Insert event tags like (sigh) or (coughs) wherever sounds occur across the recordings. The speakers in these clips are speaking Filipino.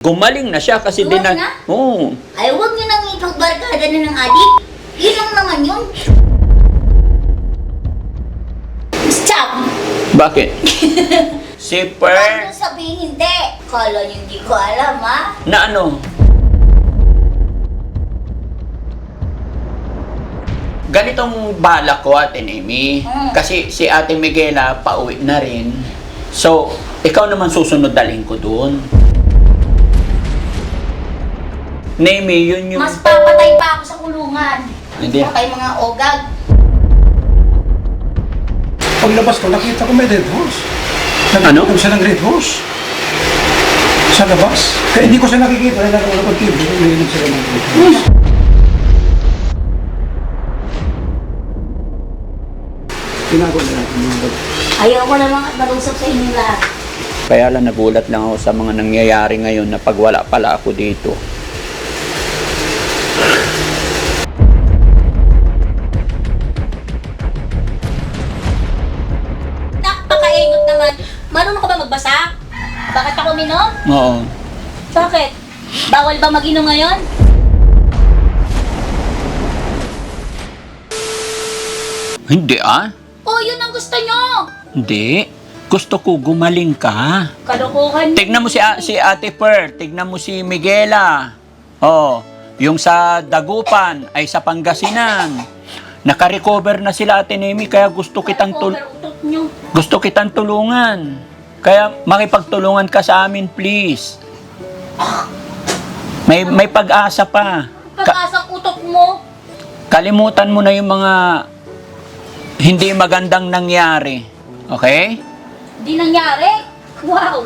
Gumaling na siya kasi din na... na? Oo. Ay, huwag niyo nang ipagbarkada na ng adik. Yun lang naman yun. Stop! Bakit? (laughs) si Huwag Per... niyo sabihin hindi. Kala niyo hindi ko alam, ha? Na ano? Ganitong balak ko, Ate Nemi. Mm. Kasi si Ate Miguela pauwi na rin. So, ikaw naman susunod dalhin ko doon. Nemi, yun yung... Mas papatay pa ako sa kulungan. Hindi. Kay mga ogag. Paglabas ko, nakita ko may red horse. Ano? Nakita ko siya ng red horse. Sa labas. Kaya hindi ko siya nakikita. Kaya nakakapag TV. Umiinom sila ng red horse. Tinago na natin yung bag. Ayaw ko namang marusap sa inyo lahat. Kaya lang nagulat lang ako sa mga nangyayari ngayon na pag wala pala ako dito. Oo. Bakit? Bawal ba mag-inom ngayon? Hindi ah. Oh, yun ang gusto nyo! Hindi. Gusto ko gumaling ka. Kalokohan Tignan mo si, A- si Ate Per, tignan mo si Miguela. Oh, yung sa Dagupan ay sa Pangasinan. Naka-recover na sila Ate Nemi kaya gusto kitang tul- utot nyo. gusto kitang tulungan. Kaya makipagtulungan ka sa amin, please. May may pag-asa pa. Ka- Pag-asang utot mo. kalimutan mo na yung mga hindi magandang nangyari. Okay? Di nangyari. Wow!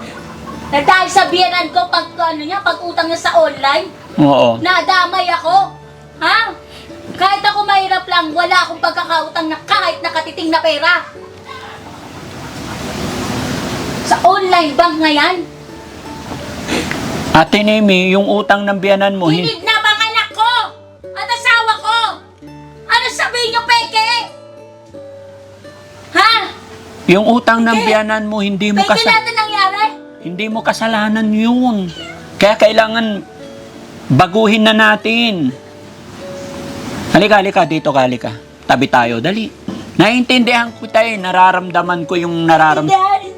Na dahil sa biyanan ko pag ano niya, pag utang niya sa online, Oo. nadamay ako. Ha? Kahit ako mahirap lang, wala akong pagkakautang na kahit nakatiting na pera. Sa online bank na yan, Ate Nemi, yung utang ng biyanan mo, hin- na bang anak ko at asawa ko. Ano sabihin niyo, peke? Ha? yung utang ng Hindi. biyanan mo, hindi mo Peke kasa- natin nangyari? hindi mo kasalanan yun. Kaya kailangan baguhin na natin. Halika, halika, dito ka, halika. Tabi tayo, dali. Naiintindihan ko tayo, nararamdaman ko yung nararam Hindi,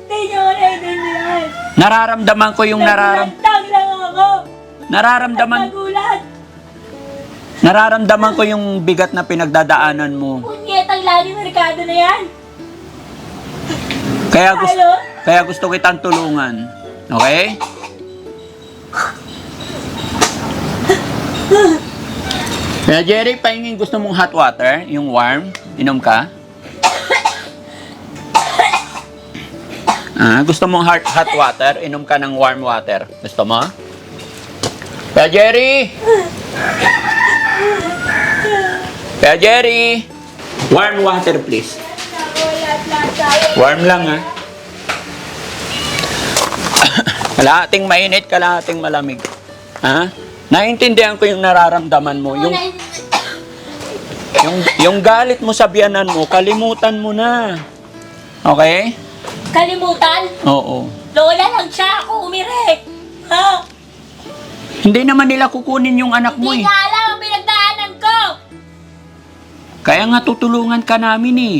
hindi niyo naiintindihan. nararamdaman ko yung nararam Nagulantang lang ako. nararamdaman Nagulat. nararamdaman ko yung bigat na pinagdadaanan mo. Punyetang lagi merkado na yan. Kaya gusto Ano? kaya gusto kitang tulungan. Okay? (laughs) Kaya Jerry, pahingin gusto mong hot water, yung warm, inom ka? Ah, gusto mong hot, hot water, inom ka ng warm water. Gusto mo? Kaya Jerry! Kaya Jerry! Warm water please. Warm lang ha. (coughs) kalahating mainit, kalahating malamig. Ha? Naintindihan ko yung nararamdaman mo. Yung, yung, yung galit mo sa biyanan mo, kalimutan mo na. Okay? Kalimutan? Oo. Lola lang siya ako umire. Ha? Hindi naman nila kukunin yung anak mo Hindi eh. nga alam ang pinagdaanan ko. Kaya nga tutulungan ka namin eh.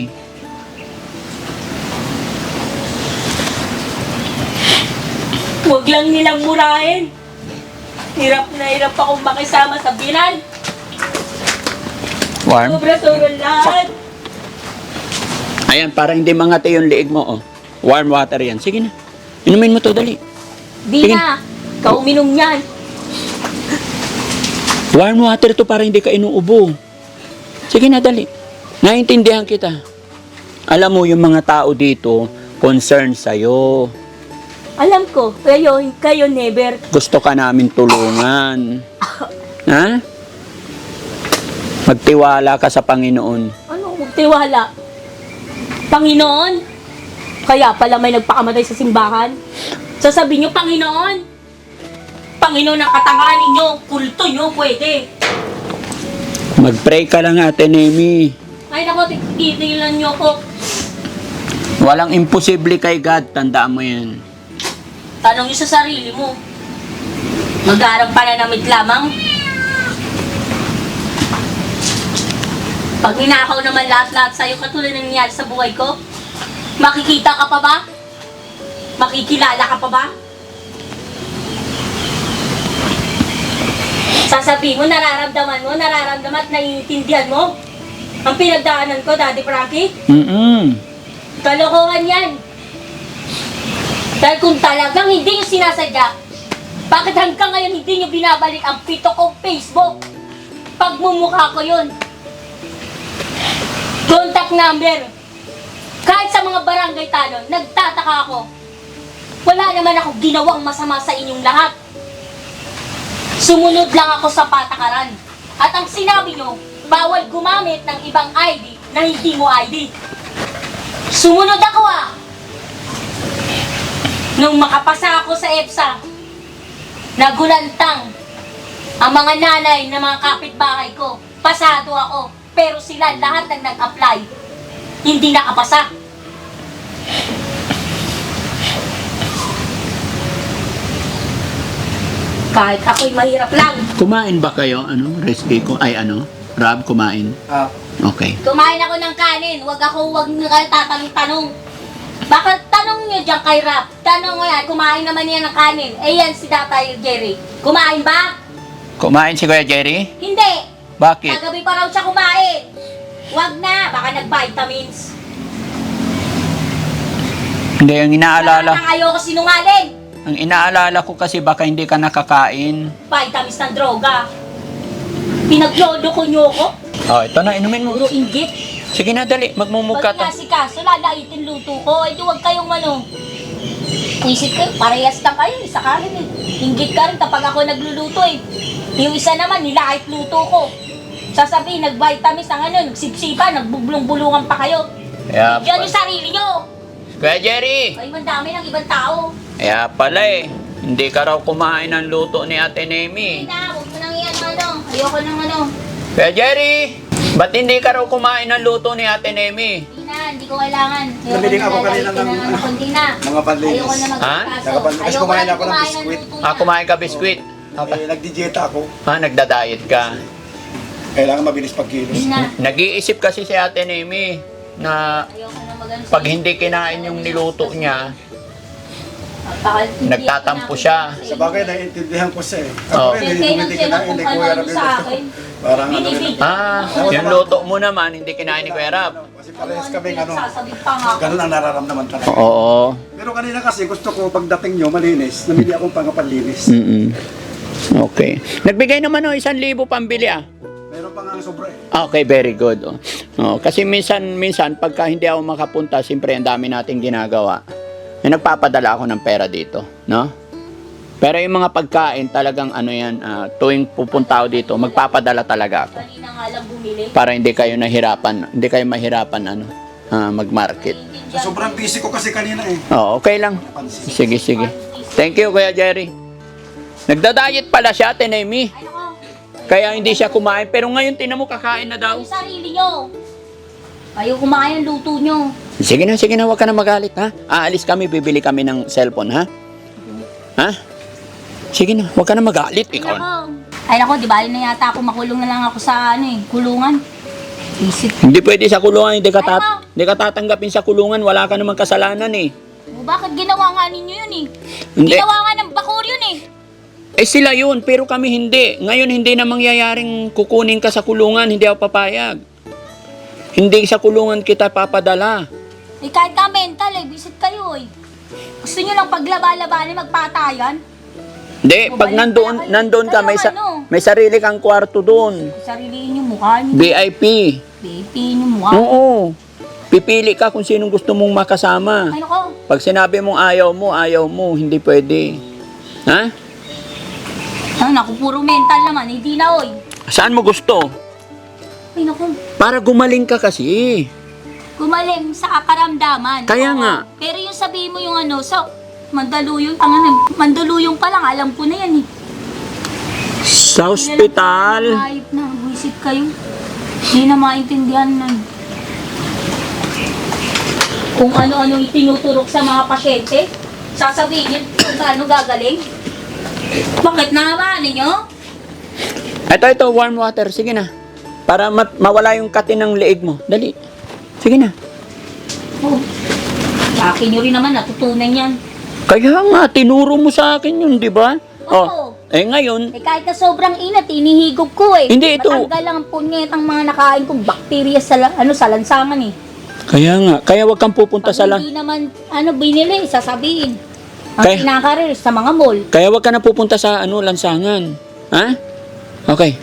Huwag lang nilang murahin. Hirap na hirap akong makisama sa binan. Warm? Sobra-sobra lahat. Ayan, para hindi mangati yung liig mo oh. Warm water yan. Sige na. Inumin mo to, dali. Di Sige. na. Ikaw uminom yan. Warm water to para hindi ka inuubo. Sige na, dali. Naintindihan kita. Alam mo, yung mga tao dito, concerned sa'yo. Alam ko, kayo, kayo never. Gusto ka namin tulungan. (laughs) Ha? Magtiwala ka sa Panginoon. Ano, magtiwala. Panginoon? Kaya pala may nagpakamatay sa simbahan? Sasabihin niyo, Panginoon? Panginoon ang katangahan ninyo, kulto nyo, pwede. Mag-pray ka lang, Ate Nemi. Ay nako, titigilan niyo ko. Walang imposible kay God. Tandaan mo yan. Tanong niyo sa sarili mo. Mag-aarang pananamit lamang. Pag ninakaw naman lahat-lahat sa'yo, katulad ng nangyari sa buhay ko, makikita ka pa ba? Makikilala ka pa ba? Sasabihin mo, nararamdaman mo, nararamdaman at naiintindihan mo ang pinagdaanan ko, Daddy Frankie? Mm-mm. Kalokohan yan. Dahil kung talagang hindi nyo sinasadya, bakit hanggang ngayon hindi nyo binabalik ang pito kong Facebook? Pagmumukha ko yun. Contact number. Kahit sa mga barangay talon, nagtataka ako. Wala naman ako ginawang masama sa inyong lahat. Sumunod lang ako sa patakaran. At ang sinabi nyo, bawal gumamit ng ibang ID na hindi mo ID. Sumunod ako ah! Nung makapasa ako sa EPSA, nagulantang ang mga nanay ng mga kapitbahay ko. Pasado ako, pero sila lahat ng nag-apply, hindi nakapasa. Kahit ako'y mahirap lang. Kumain ba kayo? Ano? Recipe ko? Ay ano? Rob, kumain? Ah, Okay. Kumain ako ng kanin, wag ako wag nyo kayo tatanong-tanong. Bakit tanong nyo dyan kay Rap? Tanong mo yan, kumain naman yan ng kanin. Eh yan si Tatay Jerry. Kumain ba? Kumain si Kuya Jerry? Hindi. Bakit? Kagabi pa raw siya kumain. Wag na, baka nag-vitamins. Hindi, ang inaalala, Parang ayoko sinungaling. ang inaalala ko kasi baka hindi ka nakakain. Vitamins ng droga. Pinaglolo ko nyo ko. Oh, ito na, inumin mo. Puro inggit. Sige na, dali. Magmumugka Pag to. nga si Kaso, lalaitin luto ko. Ay, di wag kayong ano. Isip kayo, parehas lang kayo. Isa ka rin eh. Inggit ka rin kapag ako nagluluto eh. Yung isa naman, nilait luto ko. Sasabihin, nag-vitamins ang ano, nagsipsipa, nagbublong-bulungan pa kayo. Kaya, Yan yung sarili nyo. Kuya Jerry! Ay, mandami ng ibang tao. Kaya pala eh. Hindi ka raw kumain ng luto ni Ate Nemi. Hindi na, huwag mo nang iyan ano. Ayoko nang ano. Kuya Jerry! Ba't hindi ka raw kumain ng luto ni Ate Nemi? Hindi na, hindi ko kailangan. Ayoko Nabiling na ako kanina lalaitin ng, ng ano, kundi na. mga panlinis. Ayoko na Ha? magkaso. Nakapan- kasi Ayoko kumain na ako ng biskwit. Ah, kumain ka biskwit. eh, nagdidieta ako. Ah, nagda-diet ka. Kailangan mabilis pagkilos. Na. Nag-iisip kasi si Ate Nemi na Ayoko na pag hindi kinain yung niluto niya, hindi nagtatampo ako siya. Sa bagay, naiintindihan ko siya eh. Oo. Ako rin, Kaya hindi kayo nang kinain, hindi ko yarap sa akin. Parang ano rin. Binibig. Ah, yung luto mo naman, hindi kinain ni Kuya Rap. Kasi parehas kami ano. Pinagsasabi pa nga ako. Ganun ang nararamdaman talaga. Oo. Pero kanina kasi gusto ko pagdating nyo malinis, namili akong pangapanlinis. Mm-mm. Okay. Nagbigay naman o isang libo pambili ah. Pa nga sobra eh. Okay, very good. Oh. Oh, kasi minsan, minsan, pagka hindi ako makapunta, siyempre ang dami nating ginagawa. Eh, nagpapadala ako ng pera dito, no? Pero yung mga pagkain, talagang ano yan, ah, tuwing pupunta ako dito, magpapadala talaga ako. Kanina nga lang bumili. Para hindi kayo nahirapan, hindi kayo mahirapan ano, ah, mag-market. So, sobrang busy ko kasi kanina eh. Oh, okay lang. Sige, sige. Thank you, Kuya Jerry. Nagda-diet pala siya, Tenemi. Ay nako, Kaya hindi siya kumain. Pero ngayon, tinan mo, kakain na daw. yung sarili nyo. Kayo kumain ng luto nyo. Sige na, sige na, huwag ka na magalit, ha? Aalis kami, bibili kami ng cellphone, ha? Ha? Sige na, huwag ka na magalit, Ay ikaw. nako. Ay nako, di ba na yata ako makulong na lang ako sa ano eh, kulungan. Isip. Hindi pwede sa kulungan, hindi ka, Ay, tat hindi ka tatanggapin sa kulungan, wala ka namang kasalanan, eh. O, bakit ginawa nga ninyo yun eh? Hindi. Ginawa nga ng bakur yun eh. Eh sila yun, pero kami hindi. Ngayon hindi na mangyayaring kukunin ka sa kulungan, hindi ako papayag. Hindi sa kulungan kita papadala. Eh kahit ka mental eh, visit kayo eh. Gusto nyo lang paglaba-labanin, magpatayan? Hindi, pag Bumalik nandoon, nandoon ka, may, sa, Ano? may sarili kang kwarto doon. Sariliin yung mukha nyo. VIP. Pipiin yung mukha. Oo. Pipili ka kung sinong gusto mong makasama. Ay nako, Pag sinabi mong ayaw mo, ayaw mo, hindi pwede. Ha? Ah, naku, puro mental naman, hindi na oy. Saan mo gusto? Ay nako, Para gumaling ka kasi. gumaling sa karamdaman. Kaya Oo. nga. Pero yung sabihin mo yung ano, sa mandaluyong, ang ano, mandaluyong pa lang, alam ko na yan eh. Sa ospital. Hayop na, visit kayo. Hindi na maintindihan na. Kung ano-ano yung tinuturok sa mga pasyente, sasabihin yun kung gaano gagaling. Bakit naman ninyo? Ito, ito, warm water. Sige na. Para ma- mawala yung katin ng leeg mo. Dali. Sige na. Oh. Sa akin nyo rin naman, natutunan yan. Kaya nga, tinuro mo sa akin yun, di ba? Oo. eh ngayon, Eh kahit na sobrang inat, inihigop ko eh. Hindi, ito- Matanggal lang ang punyet ang mga nakain kong bakterya sa, la- ano, sa lansangan eh. kaya nga, kaya wag kang pupunta Pag sa lang. hindi naman, ano, binili, sasabihin. Ang Kaya- kinakarir sa mga mall. Kaya wag ka na pupunta sa ano, lansangan. Ha? Okay.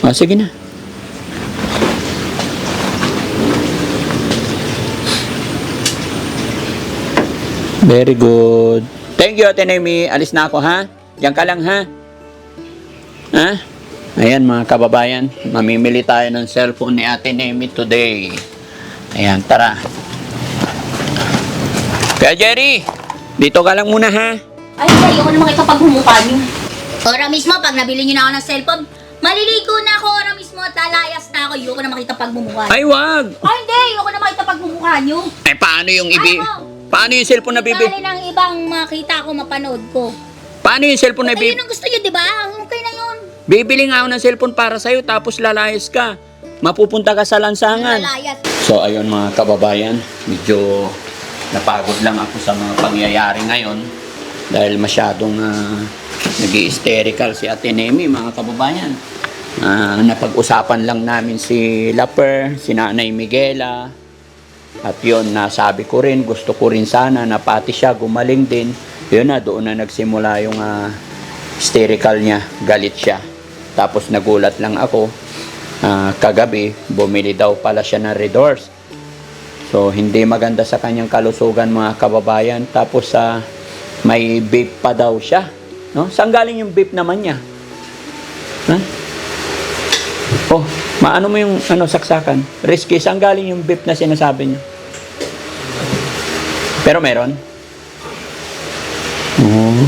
O, sige na. Very good. Thank you, Ate Nemi. Alis na ako, ha? Diyan ka lang, ha? Ha? Ayan, mga kababayan. Mamimili tayo ng cellphone ni Ate Nemi today. Ayan, tara. Kaya Jerry, dito ka lang muna, ha? Ay, ayoko naman kita pag niyo. Ora mismo, pag nabili niyo na ako ng cellphone, maliligo na ako ora mismo at lalayas na ako. Ayoko na makita pag mumukha niyo. Ay, wag! Ay, hindi. Ayoko na makita pag mumukha niyo. Eh, paano yung ibi... Ano? Paano yung cellphone na bibi... Bali ng ibang makita ko, mapanood ko. Paano yung cellphone na bibi... yun ang gusto niyo, di ba? Okay na yun. Bibili nga ako ng cellphone para sa'yo tapos lalayas ka. Mapupunta ka sa lansangan. Lalayas. So, ayun mga kababayan, medyo napagod lang ako sa mga pangyayari ngayon dahil masyadong uh, nag hysterical si Ate Nemi, mga kababayan. Ah, napag-usapan lang namin si Laper, si Nanay Miguela, at yun, nasabi ko rin, gusto ko rin sana na pati siya gumaling din. Yun na, doon na nagsimula yung ah, hysterical niya, galit siya. Tapos nagulat lang ako, ah, kagabi, bumili daw pala siya ng Redors. So, hindi maganda sa kanyang kalusugan mga kababayan. Tapos, sa may vape pa daw siya. No? Saan galing yung vape naman niya? Ha? Oh, maano mo yung ano, saksakan? Risky, saan galing yung vape na sinasabi niyo? Pero meron? Oo.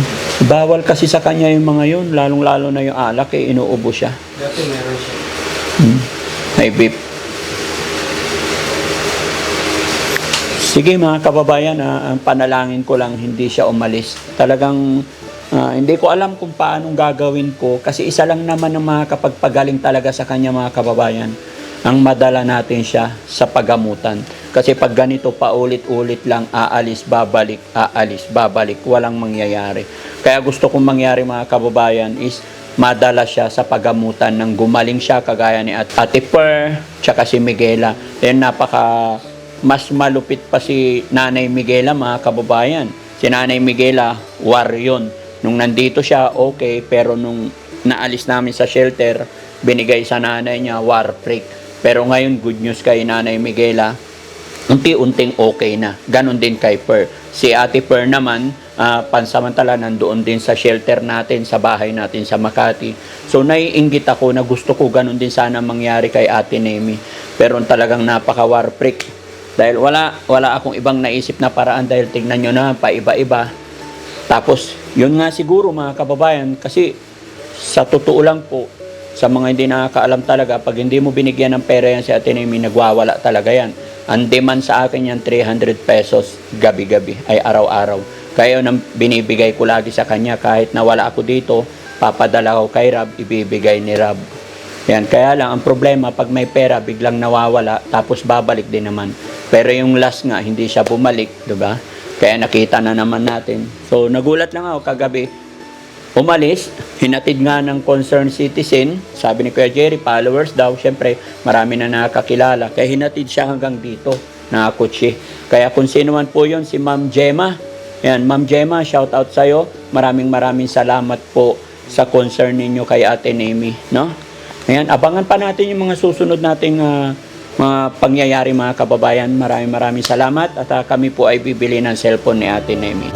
Bawal kasi sa kanya yung mga yun, lalong-lalo na yung alak, eh, inuubo siya. Dati meron siya. Hmm. May vape. Sige mga kababayan, ah, ang panalangin ko lang hindi siya umalis. Talagang ah, hindi ko alam kung paano gagawin ko kasi isa lang naman ang makakapagpagaling talaga sa kanya mga kababayan ang madala natin siya sa pagamutan. Kasi pag ganito paulit-ulit lang aalis, babalik, aalis, babalik, walang mangyayari. Kaya gusto kong mangyari mga kababayan is madala siya sa pagamutan ng gumaling siya kagaya ni At Ate Per, tsaka si Miguela. Then napaka mas malupit pa si Nanay Miguela mga kababayan. Si Nanay Miguela, war yun. Nung nandito siya, okay. Pero nung naalis namin sa shelter, binigay sa nanay niya, war freak. Pero ngayon, good news kay Nanay Miguela, unti-unting okay na. Ganon din kay Per. Si Ate Per naman, ah, pansamantala nandoon din sa shelter natin, sa bahay natin sa Makati. So naiinggit ako na gusto ko ganon din sana mangyari kay Ate Nemi. Pero talagang napaka-war freak. Dahil wala, wala akong ibang naisip na paraan dahil tignan nyo na, paiba-iba. Tapos, yun nga siguro mga kababayan, kasi sa totoo lang po, sa mga hindi nakakaalam talaga, pag hindi mo binigyan ng pera yan si Ate Nemi, nagwawala talaga yan. Ang demand sa akin yan, 300 pesos gabi-gabi, ay araw-araw. Kaya yun ang binibigay ko lagi sa kanya, kahit nawala ako dito, papadala ko kay Rab, ibibigay ni Rab. Yan, kaya lang, ang problema, pag may pera, biglang nawawala, tapos babalik din naman. Pero yung last nga, hindi siya bumalik, di ba? Kaya nakita na naman natin. So, nagulat lang ako kagabi, umalis, hinatid nga ng concerned citizen, sabi ni Kuya Jerry, followers daw, syempre, marami na nakakilala, kaya hinatid siya hanggang dito, nakakutsi. Kaya kung sino man po yun, si Ma'am Gemma, yan, Ma'am Gemma, shout out sa'yo, maraming maraming salamat po sa concern ninyo kay Ate Nemi, no? Ayan, abangan pa natin yung mga susunod nating ah, mga pangyayari mga kababayan. Maraming maraming salamat at ah, kami po ay bibili ng cellphone ni Ate Nemi.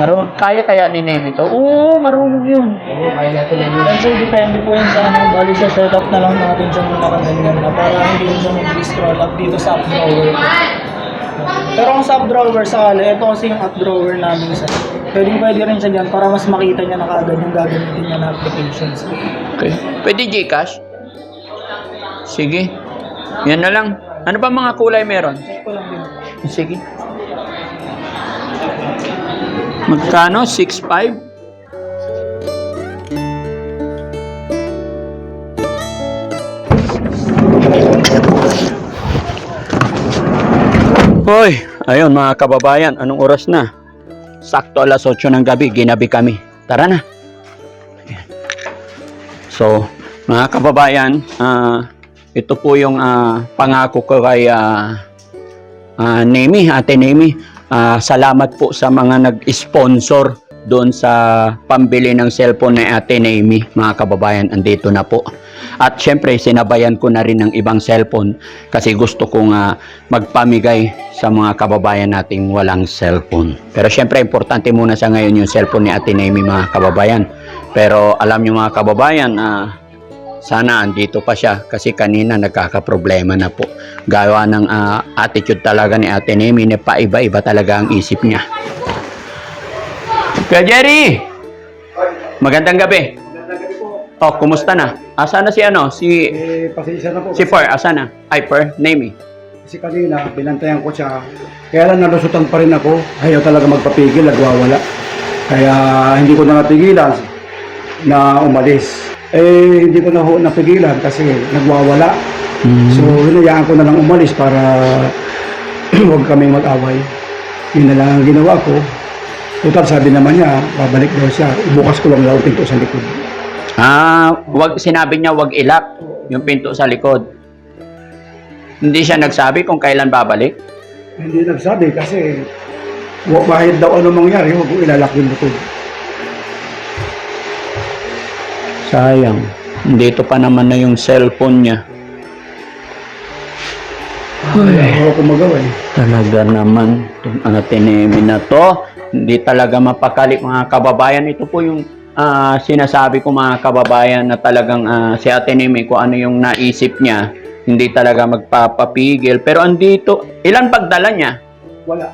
Marunong, kaya kaya ni Nemi to? Oo, marunong yun. Kasi depende po yun sa ano, bali sa setup na lang natin siya muna kanyan na para hindi yun siya mag-scroll up dito sa up drawer. Pero kung sa up drawer sakali, ito kasi yung up drawer namin sa Pwede pwede rin siya dyan para mas makita niya na kaagad yung gagamitin niya na applications. Okay. Pwede Gcash? Sige. Yan na lang. Ano ba mga kulay meron? Check ko lang din. Sige. Magkano? 6.5? Hoy, ayun mga kababayan, anong oras na? Sakto alas 8 ng gabi, ginabi kami. Tara na. So, mga kababayan, ah, ito po yung ah, pangako ko kay ah, Ah, Nemi, Ate Nemi, ah, salamat po sa mga nag-sponsor doon sa pambili ng cellphone ni Ate Nemi, mga kababayan, andito na po. At syempre, sinabayan ko na rin ng ibang cellphone kasi gusto kong ah, magpamigay sa mga kababayan nating walang cellphone. Pero syempre, importante muna sa ngayon yung cellphone ni Ate Nemi, mga kababayan. Pero alam nyo mga kababayan, ah, sana andito pa siya kasi kanina nagkakaproblema na po. Gawa ng ah, attitude talaga ni Ate Nemi na paiba-iba talaga ang isip niya. Kuya Jerry! Magandang gabi. Oh, kumusta na? Asa na si ano? Si Eh, pasensya na po. si Per, asa na? Ay, Per, Nemi. Kasi kanina, binantayan ko siya. Kaya lang nalusutan pa rin ako. Ayaw talaga magpapigil, nagwawala. Kaya hindi ko na napigilan na umalis. Eh, hindi ko na ho napigilan kasi nagwawala. So, hinayaan ko na lang umalis para (clears throat) huwag kami mag-away. Yun na lang ang ginawa ko. Total, sabi naman niya, babalik daw siya. Ibukas ko lang daw pinto sa likod. Ah, wag sinabi niya wag ilak yung pinto sa likod. Hindi siya nagsabi kung kailan babalik. Hindi nagsabi kasi wa- kahit daw ano mangyari, huwag ko ilalak yung likod. Sayang. Dito pa naman na yung cellphone niya. Ayaw ko magawa eh. Talaga naman, itong atin Nemi na to, hindi talaga mapakali mga kababayan. Ito po yung ah, sinasabi ko mga kababayan na talagang ah, si Ate Nemi kung ano yung naisip niya, hindi talaga magpapapigil. Pero andito, ilan pagdala niya? Wala.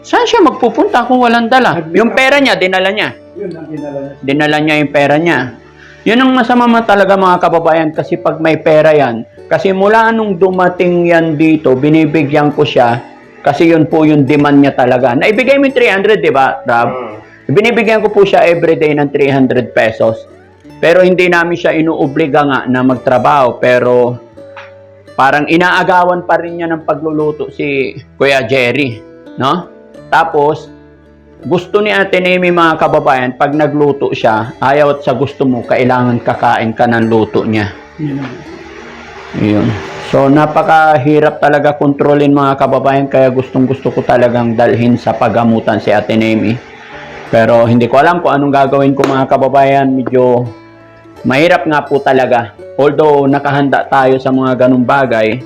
Saan siya magpupunta kung walang dala? Yung pera niya, dinala niya. Yun ang dinala niya. dinala niya yung pera niya. Yun ang masama ma talaga mga kababayan kasi pag may pera yan, kasi mula nung dumating yan dito, binibigyan ko siya kasi yun po yung demand niya talaga. Naibigay mo yung 300, di ba, Rob? Binibigyan ko po siya everyday ng 300 pesos. Pero hindi namin siya inuobliga nga na magtrabaho. Pero parang inaagawan pa rin niya ng pagluluto si Kuya Jerry. No? Tapos, gusto ni Ate Nemi mga kababayan, pag nagluto siya, ayaw at sa gusto mo, kailangan kakain ka ng luto niya. Yun. So, napakahirap talaga kontrolin mga kababayan, kaya gustong gusto ko talagang dalhin sa pagamutan si Ate Nemi. Pero hindi ko alam kung anong gagawin ko mga kababayan, medyo mahirap nga po talaga. Although nakahanda tayo sa mga ganong bagay,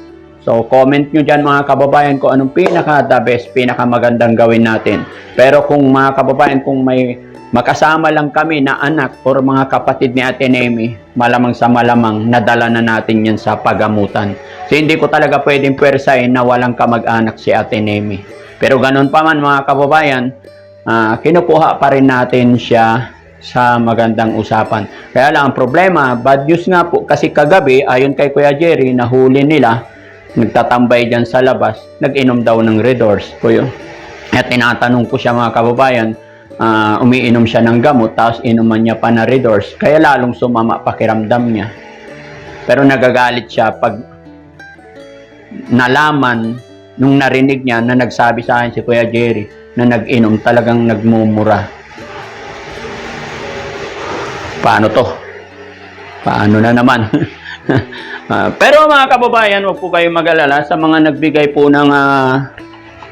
So, comment nyo dyan mga kababayan kung anong pinaka the best, pinaka magandang gawin natin. Pero kung mga kababayan, kung may makasama lang kami na anak or mga kapatid ni Ate Nemi, malamang sa malamang nadala na natin yan sa pagamutan. So, hindi ko talaga pwedeng pwersahin na walang kamag-anak si Ate Nemi. Pero ganun pa man mga kababayan, ah, kinukuha pa rin natin siya sa magandang usapan. Kaya lang ang problema, bad news nga po kasi kagabi ayon kay Kuya Jerry nahuli nila nagtatambay dyan sa labas, nag-inom daw ng Red Horse. Po yun. At tinatanong ko siya mga kababayan, ah, umiinom siya ng gamot, tapos inuman niya pa na Red Horse, kaya lalong sumama pakiramdam niya. Pero nagagalit siya pag nalaman nung narinig niya na nagsabi sa akin si Kuya Jerry na nag-inom talagang nagmumura. Paano to? Paano na naman? (laughs) (laughs) Ah, pero mga kababayan, huwag po kayong mag-alala sa mga nagbigay po ng ah,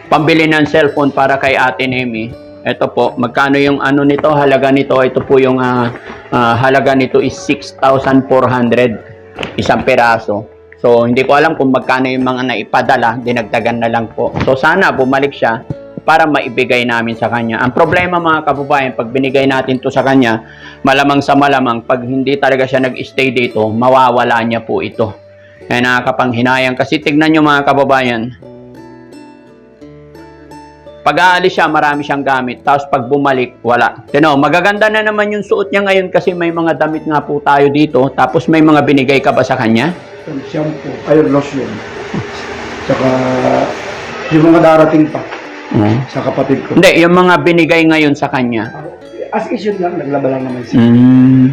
pambili ng cellphone para kay Ate Nemi. Ito po, magkano yung ano nito, halaga nito, ito po yung ah, ah, halaga nito is 6,400 isang peraso. So, hindi ko alam kung magkano yung mga naipadala, dinagdagan na lang po. So, sana bumalik siya para maibigay namin sa kanya. Ang problema mga kababayan, pag binigay natin to sa kanya, malamang sa malamang, pag hindi talaga siya nag-stay dito, mawawala niya po ito. Kaya nakakapanghinayang. Kasi tignan nyo mga kababayan, pag aalis siya, marami siyang gamit. Tapos pag bumalik, wala. Tino, magaganda na naman yung suot niya ngayon kasi may mga damit nga po tayo dito. Tapos may mga binigay ka ba sa kanya? Shampoo, ay lotion. Saka yung mga darating pa sa kapatid ko. Hindi, yung mga binigay ngayon sa kanya. As is yun lang, naglaba lang naman siya. Mm,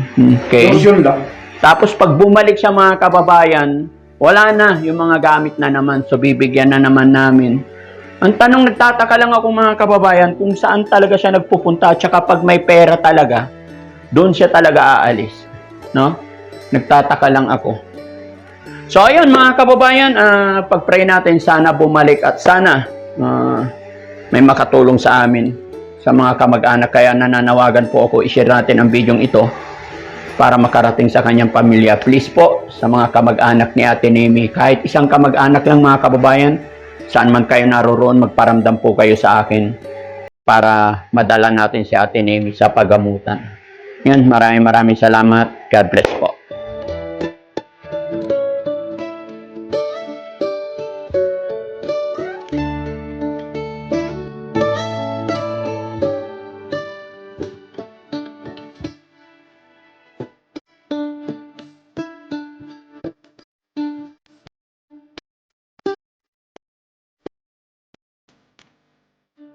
okay. Lotion lang. Tapos pag bumalik siya mga kababayan, wala na yung mga gamit na naman. So bibigyan na naman namin. Ang tanong nagtataka lang ako mga kababayan kung saan talaga siya nagpupunta at saka pag may pera talaga, doon siya talaga aalis. No? Nagtataka lang ako. So ayun mga kababayan, ah, pag-pray natin sana bumalik at sana ah, may makatulong sa amin sa mga kamag-anak. Kaya nananawagan po ako, i-share natin ang video ito para makarating sa kanyang pamilya. Please po, sa mga kamag-anak ni Ate Nemi, kahit isang kamag-anak lang mga kababayan, saan man kayo naroroon, magparamdam po kayo sa akin para madala natin si Ate Nemi sa pagamutan. Yan, maraming maraming salamat. God bless po.